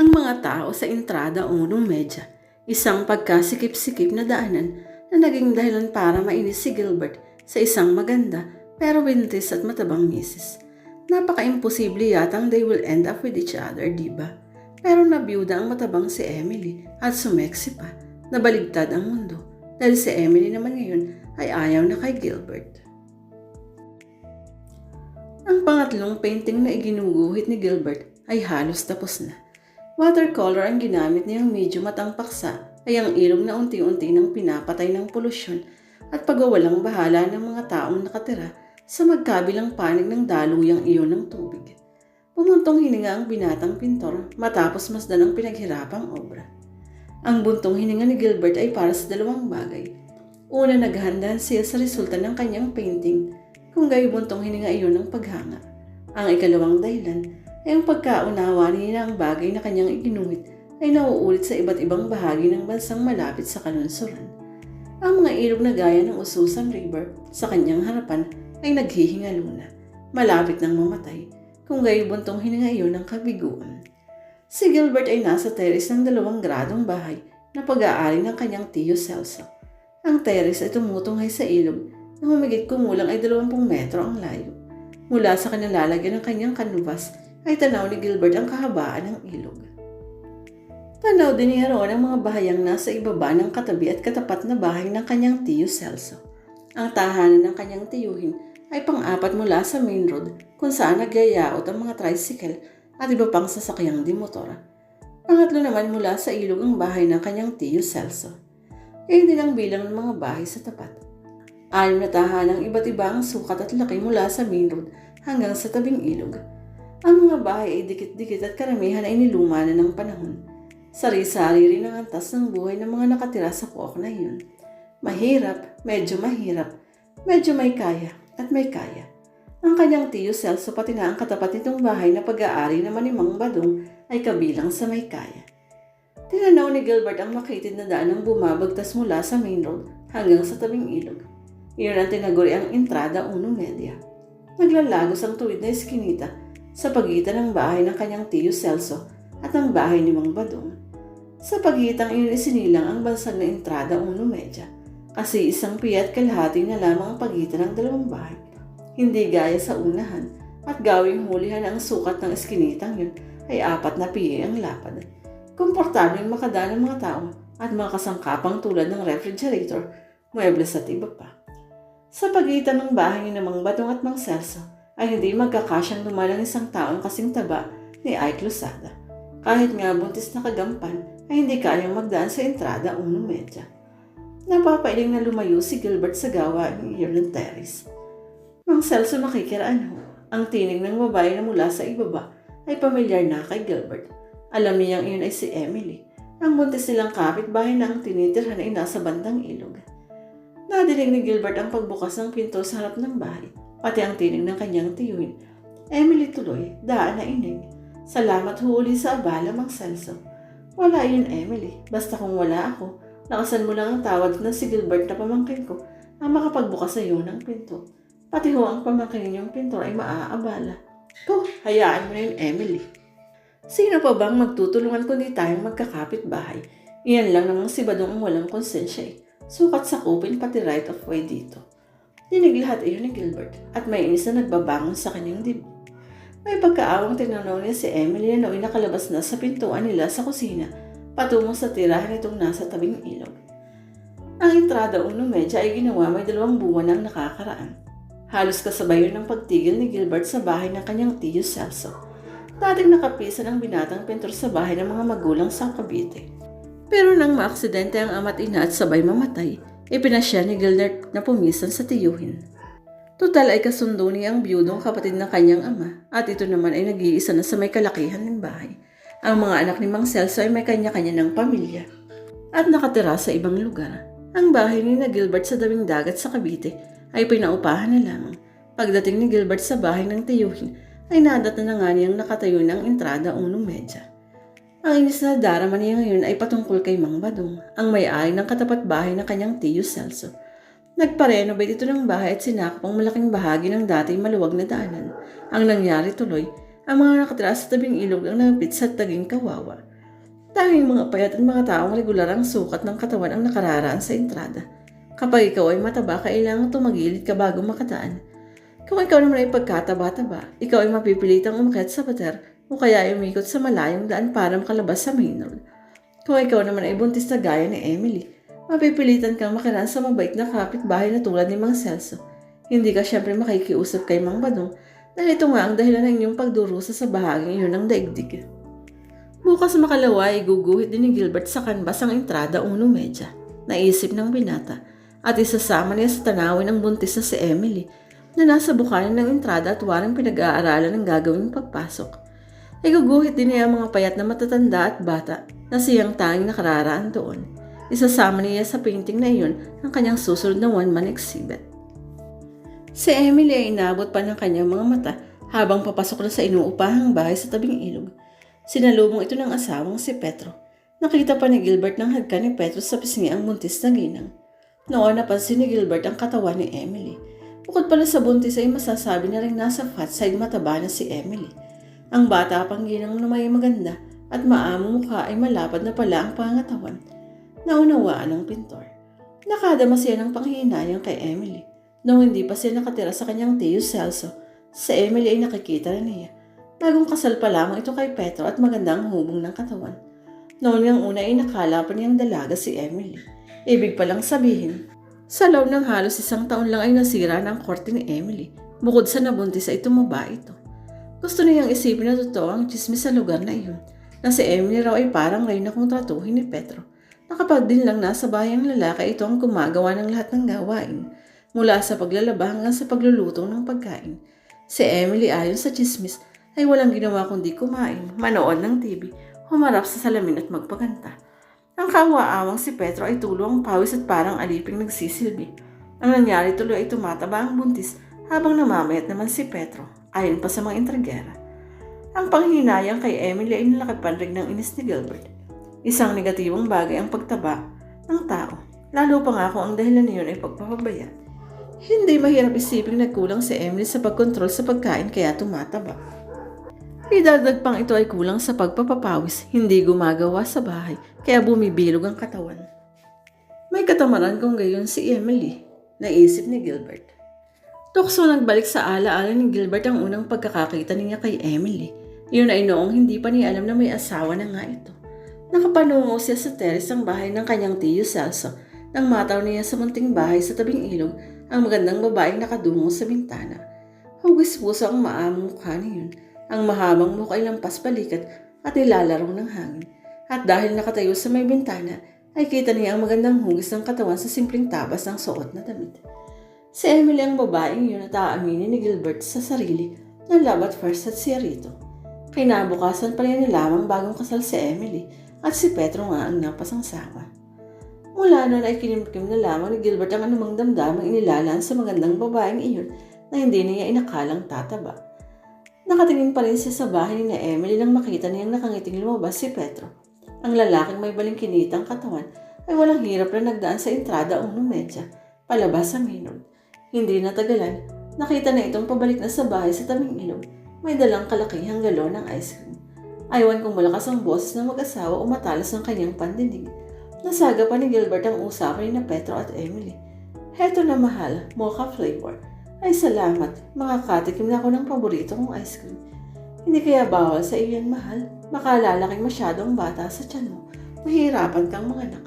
ang mga tao sa entrada unong medya, isang pagkasikip-sikip na daanan na naging dahilan para mainis si Gilbert sa isang maganda pero wintis at matabang misis. Napaka-imposible yatang they will end up with each other, di ba? Pero nabiyuda ang matabang si Emily at sumeksi pa. Nabaligtad ang mundo dahil si Emily naman ngayon ay ayaw na kay Gilbert. Ang pangatlong painting na iginuguhit ni Gilbert ay halos tapos na. Watercolor ang ginamit niyang medyo matang paksa ay ang ilog na unti-unti nang pinapatay ng polusyon at pagawalang bahala ng mga taong nakatira sa magkabilang panig ng daluyang iyon ng tubig. Pumuntong hininga ang binatang pintor matapos masdan ang pinaghirapang obra. Ang buntong hininga ni Gilbert ay para sa dalawang bagay. Una, naghahandaan siya sa resulta ng kanyang painting, kung gayo buntong hininga iyon ng paghanga. Ang ikalawang dahilan ay ang pagkaunawa niya ang bagay na kanyang iginuhit ay nauulit sa iba't ibang bahagi ng bansang malapit sa kanunsuran. Ang mga ilog na gaya ng Ususan River sa kanyang harapan ay naghihingalo na, malapit ng mamatay, kung gayo buntong hininga iyon ng kabiguan. Si Gilbert ay nasa teres ng dalawang gradong bahay na pag-aari ng kanyang tiyo Celso. Ang teres ay tumutunghay sa ilog na humigit kumulang ay 20 metro ang layo. Mula sa kanalalagyan ng kanyang kanvas ay tanaw ni Gilbert ang kahabaan ng ilog. Tanaw din niya roon ang mga bahayang nasa ibaba ng katabi at katapat na bahay ng kanyang tiyo Celso. Ang tahanan ng kanyang tiyuhin ay pang-apat mula sa main road kung saan nagyayaot ang mga tricycle at iba pang sasakyang di motora. Pangatlo naman mula sa ilog ang bahay ng kanyang tiyo Celso. Kaya din ang bilang ng mga bahay sa tapat. Anim na tahanang iba't ibang sukat at laki mula sa main road hanggang sa tabing ilog. Ang mga bahay ay dikit-dikit at karamihan ay niluma na ng panahon. Sari-sari rin ang antas ng buhay ng mga nakatira sa kuok na iyon. Mahirap, medyo mahirap, medyo may kaya at may kaya. Ang kanyang tiyo Celso pati na ang katapat nitong bahay na pag-aari naman ni Mang Badong ay kabilang sa may kaya. Tinanaw ni Gilbert ang makitid na daan ng bumabagtas mula sa main road hanggang sa tabing ilog. Iyon ang tinaguri ang entrada uno media. Naglalagos ang tuwid na eskinita sa pagitan ng bahay ng kanyang tiyo Celso at ang bahay ni Mang Badong. Sa pagitang iyon isinilang ang bansag na entrada uno media kasi isang piyat kalahati na lamang ang pagitan ng dalawang bahay. Hindi gaya sa unahan at gawing hulihan ang sukat ng eskinitang yun ay apat na piye ang lapad. Komportableng makadaan ng mga tao at mga kasangkapang tulad ng refrigerator, muebles at iba pa. Sa pagitan ng bahay ni Mang Badong at Mang Celso ay hindi magkakasyang dumalang isang taong kasing taba ni Ike Losada. Kahit nga buntis na kagampan ay hindi kayang magdaan sa entrada unong medya. Napapailing na lumayo si Gilbert sa gawa ni Ireland Terrace. Mang Celso nakikiraan ho. Ang tinig ng babae na mula sa ibaba ay pamilyar na kay Gilbert. Alam niyang iyon ay si Emily. Ang buntis nilang kapitbahay na ang tinitirhan ay nasa bandang ilog. Nadinig ni Gilbert ang pagbukas ng pinto sa harap ng bahay, pati ang tinig ng kanyang tiyuhin. Emily tuloy, daan na inig. Salamat huli sa abala, Mang Celso. Wala yun, Emily. Basta kung wala ako, lakasan mo lang ang tawad na si Gilbert na pamangkin ko ang makapagbukas sa iyo ng pinto. Pati ho ang pamangkin niyong pintor ay maaabala. Ko, hayaan mo na yun, Emily. Sino pa bang magtutulungan kundi tayong magkakapit bahay? Iyan lang namang si Badong ang walang konsensya eh. Sukat sa kupin pati right of way dito. Dinig lahat iyon ni Gilbert at may inis na nagbabangon sa kanyang dibdib. May pagkaawang tinanaw niya si Emily na nooy nakalabas na sa pintuan nila sa kusina patungo sa tirahan nitong nasa tabing ilog. Ang entrada uno medya ay ginawa may dalawang buwan ang nakakaraan. Halos kasabay yun ng pagtigil ni Gilbert sa bahay ng kanyang tiyo Celso. Dating nakapisa ng binatang pintor sa bahay ng mga magulang sa Cavite. Pero nang maaksidente ang ama't ina at sabay mamatay, ipinasya ni Gilbert na pumisan sa tiyuhin. Total ay kasundo niya ang biyudong kapatid ng kanyang ama at ito naman ay nag-iisa na sa may kalakihan ng bahay. Ang mga anak ni Mang Celso ay may kanya-kanya ng pamilya at nakatira sa ibang lugar. Ang bahay ni na Gilbert sa daming dagat sa Cavite ay pinaupahan na lamang. Pagdating ni Gilbert sa bahay ng tiyuhin ay nadata na nga niyang nakatayo ng entrada unong medya. Ang inis na darama niya ngayon ay patungkol kay Mang Badong, ang may-ari ng katapat bahay ng kanyang tiyo Celso. Nagpa-renovate ito ng bahay at sinakop ang malaking bahagi ng dati maluwag na daanan. Ang nangyari tuloy, ang mga nakatira sa tabing ilog ang napit sa taging kawawa. Tanging mga payat at mga taong regular ang sukat ng katawan ang nakararaan sa entrada. Kapag ikaw ay mataba, kailangan tumagilid ka bago makadaan. Kung ikaw naman ay pagkataba-taba, ikaw ay mapipilitang umakyat sa pader o kaya ay umikot sa malayong daan para makalabas sa main road. Kung ikaw naman ay buntis na gaya ni Emily, mapipilitan kang makaraan sa mabait na kapitbahay na tulad ni Mang Celso. Hindi ka syempre makikiusap kay Mang Badong dahil ito nga ang dahilan ng inyong pagdurusa sa bahaging iyon ng daigdig. Bukas makalawa ay guguhit din ni Gilbert sa kanbas ang entrada uno medya. Naisip ng binata at isasama niya sa tanawin ang buntis na si Emily na nasa bukanan ng entrada at waring pinag-aaralan ng gagawing pagpasok. Ay guguhit din niya ang mga payat na matatanda at bata na siyang tanging nakararaan doon. Isasama niya sa painting na iyon ang kanyang susunod na one-man exhibit. Si Emily ay inabot pa ng kanyang mga mata habang papasok na sa inuupahang bahay sa tabing ilog. Sinalubong ito ng asawang si Petro. Nakita pa ni Gilbert ng hagka ni Petro sa pisngi ang buntis na ginang. Noon napansin ni Gilbert ang katawan ni Emily. Bukod pala sa buntis ay masasabi na rin nasa fat side mataba na si Emily. Ang bata pang ginang na may maganda at maamong mukha ay malapad na pala ang pangatawan. Naunawaan ng pintor. Nakadama siya ng panghinayang kay Emily. Noong hindi pa siya nakatira sa kanyang tiyo Celso, sa Emily ay nakikita na niya. Bagong kasal pa lamang ito kay Petro at maganda ang hubong ng katawan. Noon niyang una ay nakala pa niyang dalaga si Emily. Ibig palang sabihin, sa loob ng halos isang taon lang ay nasira ng korte ni Emily. Bukod sa nabuntis ay tumaba ito. Gusto niyang isipin na totoo ang chismis sa lugar na iyon. Na si Emily raw ay parang ngayon na kung tratuhin ni Petro. Nakapag din lang nasa bahay ang lalaki ito ang gumagawa ng lahat ng gawain. Mula sa paglalaba hanggang sa pagluluto ng pagkain. Si Emily ayon sa chismis ay walang ginawa kundi kumain, manood ng TV, humarap sa salamin at magpaganta. Ang kawaawang si Petro ay tulo ang pawis at parang aliping nagsisilbi. Ang nangyari tuloy ay tumataba ang buntis habang namamayat naman si Petro, ayon pa sa mga intrigera. Ang panghinayang kay Emily ay nalakipan rin ng inis ni Gilbert. Isang negatibong bagay ang pagtaba ng tao, lalo pa nga kung ang dahilan niyon ay pagpapabaya. Hindi mahirap isipin nagkulang si Emily sa pagkontrol sa pagkain kaya tumataba. Idagdag pang ito ay kulang sa pagpapapawis, hindi gumagawa sa bahay, kaya bumibilog ang katawan. May katamaran kung gayon si Emily, naisip ni Gilbert. Tukso nagbalik sa alaala ni Gilbert ang unang pagkakakita niya kay Emily. Iyon ay noong hindi pa niya alam na may asawa na nga ito. Nakapanungo siya sa teres ng bahay ng kanyang tiyo Celso nang mataw niya sa munting bahay sa tabing ilog ang magandang babaeng nakadungo sa bintana. Hugis puso ang maamong mukha niyon. Ang mahabang mukha ay lampas balikat at nilalaro ng hangin. At dahil nakatayo sa may bintana, ay kita niya ang magandang hugis ng katawan sa simpleng tabas ng suot na damit. Si Emily ang babaeng yun at aaminin ni Gilbert sa sarili na love at first at siya rito. Kinabukasan pa niya lamang bagong kasal si Emily at si Petro nga ang napasangsawa. Mula noon ay kinimkim na lamang ni Gilbert ang anumang damdamang inilalaan sa magandang babaeng iyon na hindi niya inakalang tataba. Nakatingin pa rin siya sa bahay ni Emily nang makita niyang nakangiting lumabas si Petro. Ang lalaking may balingkinitang katawan ay walang hirap na nagdaan sa entrada uno medya, palabas sa minod. Hindi natagalan, nakita na itong pabalik na sa bahay sa tabing ilog. May dalang kalakihang galon ng ice cream. Aywan kung malakas ang boses ng mag-asawa o matalas ng kanyang pandinig. Nasaga pa ni Gilbert ang usapan ni na Petro at Emily. Heto na mahal, mocha flavor. Ay salamat, makakatikim na ako ng paborito kong ice cream. Hindi kaya bawal sa iyan mahal, baka lalaking masyadong bata sa tiyan mo. Mahirapan kang manganak.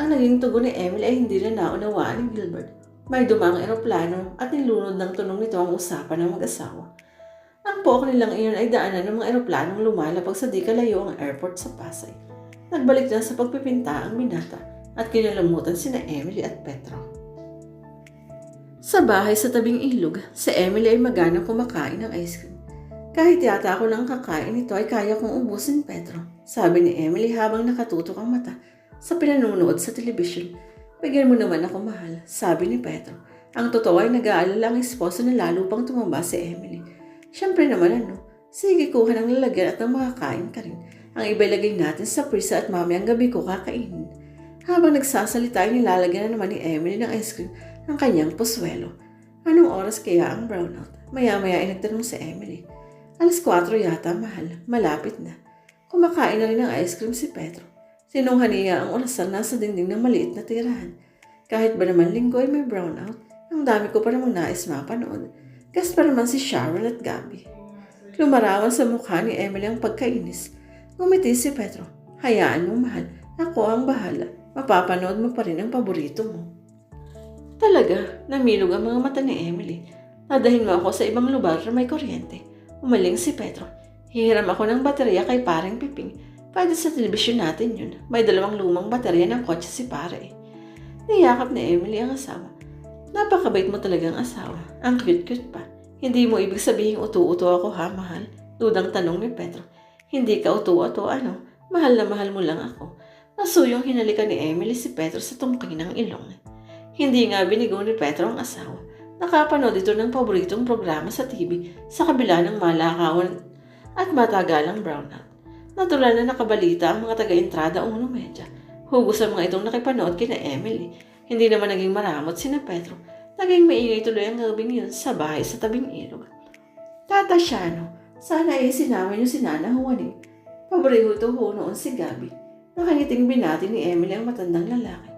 Ang naging tugon ni Emily ay hindi na naunawaan ni Gilbert. May dumang eroplano at nilunod ng tunong nito ang usapan ng mag-asawa. Ang pook nilang iyon ay daanan ng mga eroplanong lumalapag sa di kalayo ang airport sa Pasay. Nagbalik na sa pagpipinta ang binata at kinalamutan sina Emily at Petro. Sa bahay sa tabing ilog, si Emily ay magana kumakain ng ice cream. Kahit yata ako lang kakain ito ay kaya kong ubusin Petro, sabi ni Emily habang nakatutok ang mata sa pinanunood sa telebisyon. Bigyan mo naman ako mahal, sabi ni Petro. Ang totoo ay nag-aalala ang esposo na lalo pang tumamba si Emily. Siyempre naman ano, sige kuha ng lalagyan at ng makakain ka rin. Ang iba ilagay natin sa prisa at mamayang gabi ko kakainin. Habang nagsasalita ay nilalagyan na naman ni Emily ng ice cream ng kanyang puswelo. Anong oras kaya ang brownout? Maya-maya ay nagtanong si Emily. Alas 4 yata, mahal. Malapit na. Kumakain na rin ng ice cream si Pedro. Sinungha niya ang ulasang nasa dingding ng maliit na tirahan. Kahit ba naman linggo ay may brownout, ang dami ko pa namang nais mapanood. Gas pa naman si Sharon at Gabby. Lumarawan sa mukha ni Emily ang pagkainis. Ngumiti si Pedro. Hayaan mo, mahal. Ako ang bahala. Mapapanood mo pa rin ang paborito mo. Talaga, namilog ang mga mata ni Emily. Nadahin mo ako sa ibang lugar na may kuryente. Umaling si Pedro. Hihiram ako ng baterya kay pareng Piping. Pwede sa telebisyon natin yun. May dalawang lumang baterya ng kotse si pare. Niyakap ni Emily ang asawa. Napakabait mo talagang asawa. Ang cute-cute pa. Hindi mo ibig sabihin uto-uto ako ha, mahal? Dudang tanong ni Pedro. Hindi ka uto-uto, ano? Mahal na mahal mo lang ako. Nasuyong hinalikan ni Emily si Pedro sa tungking ng ilong. Hindi nga binigo ni Pedro ang asawa. Nakapanood ito ng paboritong programa sa TV sa kabila ng malakawan at matagalang brownout. Natural na nakabalita ang mga taga-entrada uno medya. Hugos ang mga itong nakipanood kina Emily. Hindi naman naging maramot sina Pedro. Naging maingay tuloy ang gabing yun sa bahay sa tabing ilog. Tata Shano, sana ay sinama niyo si Nana Juaning. Paborito ho noon si Gabi. Nakangiting binati ni Emily ang matandang lalaki.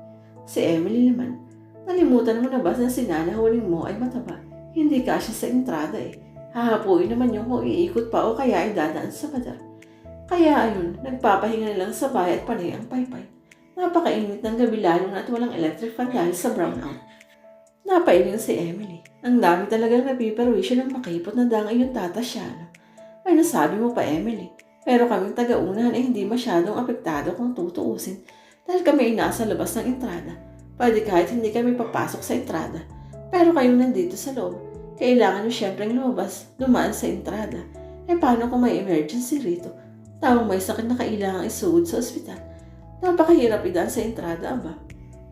Si Emily naman, nalimutan mo na ba na si Nana Juaning mo ay mataba? Hindi kasya sa entrada eh. Hahapuin naman yung kung iikot pa o kaya ay dadaan sa pader. Kaya ayun, nagpapahinga na lang sa bahay at panay ang paypay. Napakainit ng gabi lalo na at walang electric fan dahil sa brownout. Napailing si Emily. Ang dami talagang napiperwisyo ng makipot na dangay yung tata siya. no? Ay nasabi mo pa Emily. Pero kaming taga-unahan ay hindi masyadong apektado kung tutuusin dahil kami ay nasa labas ng entrada. Pwede kahit hindi kami papasok sa entrada. Pero kayong nandito sa loob, kailangan nyo syempreng lumabas, dumaan sa entrada. Eh paano kung may emergency rito? Tawang may sakit na kailangang isuod sa ospital. Napakahirap idaan sa entrada, aba.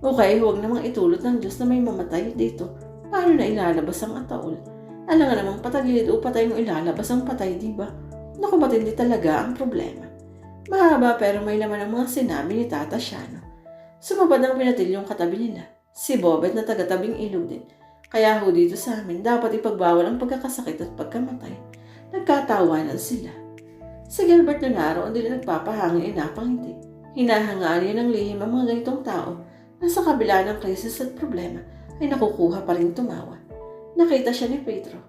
Okay, huwag namang itulot ng Diyos na may mamatay dito. Paano na ilalabas ang ataol? Alam nga namang patagilid o patay mo ilalabas ang patay, di ba? Naku, matindi talaga ang problema. Mahaba pero may laman ang mga sinabi ni Tata Shano. Sumabad ang pinatilyong katabi nila. Si Bobet na taga-tabing ilog din. Kaya ho dito sa amin, dapat ipagbawal ang pagkakasakit at pagkamatay. Nagkatawanan sila. Si Gilbert na naroon din nagpapahangin ay napangiti. Hinahangaan niya ng lihim ang mga ganitong tao na sa kabila ng krisis at problema ay nakukuha pa rin tumawa. Nakita siya ni Pedro.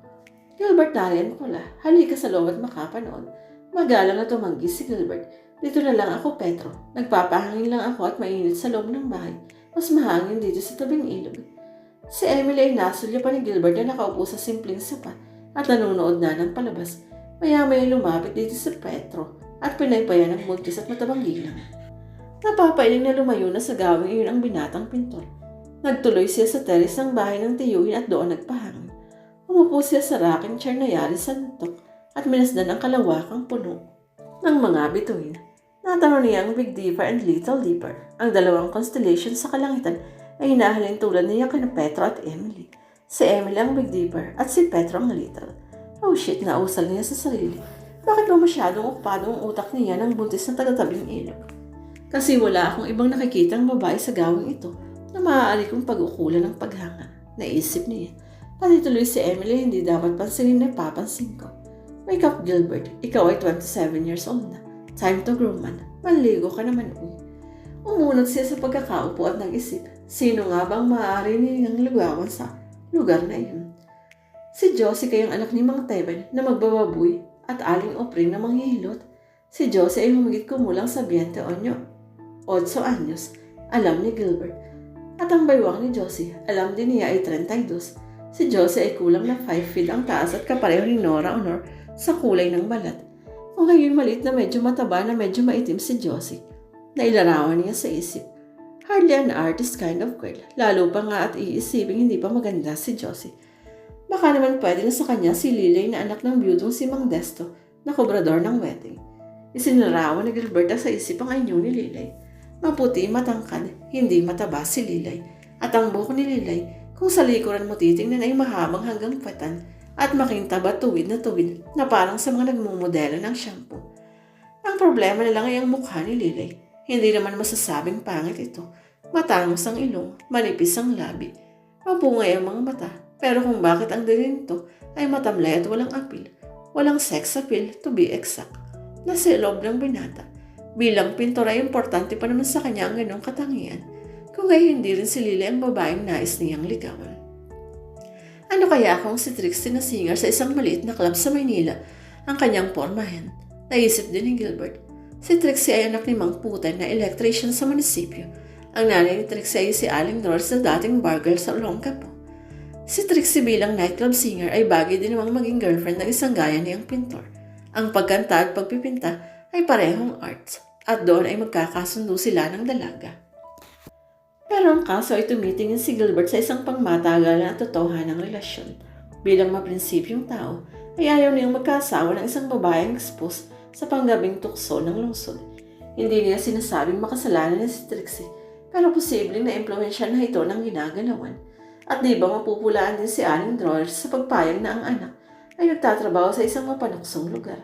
Gilbert nariyan pala. Halika sa loob at makapanood. Magalang na tumanggi si Gilbert. Dito na lang ako, Pedro. Nagpapahangin lang ako at mainit sa loob ng bahay. Mas mahangin dito sa tabing ilog. Si Emily ay nasulya pa ni Gilbert na nakaupo sa simpleng sopa at nanonood na ng palabas. Maya-maya lumapit dito si Petro at pinaypayan ng buntis at matabang ginang. Napapailing na lumayo na sa gawing iyon ang binatang pintor. Nagtuloy siya sa teres ng bahay ng tiyuhin at doon nagpahangin. Umupo siya sa rocking chair na yari sa nuntok at minasdan ang kalawakang puno ng mga bituin. Natanong niya ang Big Dipper and Little Dipper. Ang dalawang constellation sa kalangitan ay hinahalin tulad niya kina Petro at Emily. Si Emily ang Big Dipper at si Petro ang Little. Oh shit, nausal niya sa sarili. Bakit ba masyadong okupado ang utak niya ng buntis na tagatabing ilog? Kasi wala akong ibang nakikitang babae sa gawing ito na maaari kong pag-ukulan ng paghanga. Naisip niya. Pati tuloy si Emily hindi dapat pansinin na papansin ko. Wake up Gilbert, ikaw ay 27 years old na. Time to grow man. Manligo ka naman uy. Umunod siya sa pagkakaupo at nag-isip, sino nga bang maaari niyang lugawan sa lugar na iyon? Si Josie kayang anak ni Mang Teben na magbababoy at aling opring na manghihilot. Si Josie ay humigit kumulang sa 20 onyo. 8 anyos, alam ni Gilbert. At ang baywang ni Josie, alam din niya ay 32. Si Josie ay kulang na 5 feet ang taas at kapareho ni Nora Honor sa kulay ng balat. Kung ngayon maliit na medyo mataba na medyo maitim si Josie, nailarawan niya sa isip. Hardly an artist kind of girl, lalo pa nga at iisipin hindi pa maganda si Josie. Baka naman pwede na sa kanya si Lilay na anak ng biyudong si Mang Desto na kobrador ng wedding. Isinarawan ni Gilberta sa isip ang anyo ni Lilay. Maputi, matangkad, hindi mataba si Lilay. At ang buhok ni Lilay, kung sa likuran mo titingnan ay mahabang hanggang patan at makintaba tuwid na tuwid na parang sa mga nagmumodelo ng shampoo. Ang problema na lang ay ang mukha ni Lilay. Hindi naman masasabing pangit ito. Matangos ang ilong, manipis ang labi. Mapungay ang mga mata. Pero kung bakit ang dilin nito ay matamlay at walang apil. Walang sex appeal to be exact. Nasa loob ng binata. Bilang pintor ay importante pa naman sa kanya ang ganong katangian. Kung gayon hindi rin si Lily ang babaeng nais niyang ligawan. Ano kaya kung si Trixie na singer sa isang maliit na club sa Maynila ang kanyang pormahan? Naisip din ni Gilbert. Si Trixie ay anak ni Mang Putan na electrician sa munisipyo. Ang nanay ni Trixie ay si Aling Norris na dating bargirl sa Olongapo. Si Trixie bilang nightclub singer ay bagay din namang maging girlfriend ng isang gaya niyang pintor. Ang pagkanta at pagpipinta ay parehong arts at doon ay magkakasundo sila ng dalaga. Pero ang kaso ay tumitingin si Gilbert sa isang pangmatagalan at totohanang relasyon. Bilang maprinsipyong tao, ay ayaw niyang magkasawa ng isang babaeng expose sa panggabing tukso ng lungsod. Hindi niya sinasabing makasalanan ni si Trixie, pero posibleng na-impluensya na ito ng ginagalawan. At di ba mapupulaan din si Aling Drawers sa pagpayag na ang anak ay nagtatrabaho sa isang mapanuksong lugar.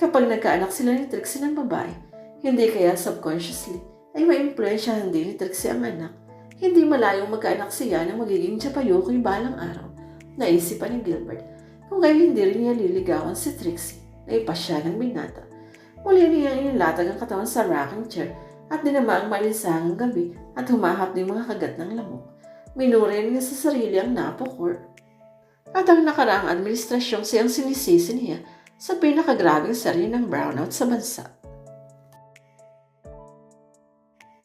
Kapag nagkaanak sila ni Trixie ng babae, hindi kaya subconsciously ay maimpluensyahan din ni Trixie ang anak. Hindi malayong magkaanak siya ng magiging Chapayukoy balang araw. Naisipan ni Gilbert kung kayo hindi rin niya liligawan si Trixie na ipasya ng binata. Muli niyang inilatag ang katawan sa rocking chair at dinama ang malinsangang gabi at humahap din mga kagat ng lamok. Minuri niya sa sarili ang napokor. At ang nakaraang administrasyong siyang sinisisi niya sa pinakagrabing sarili ng brownout sa bansa.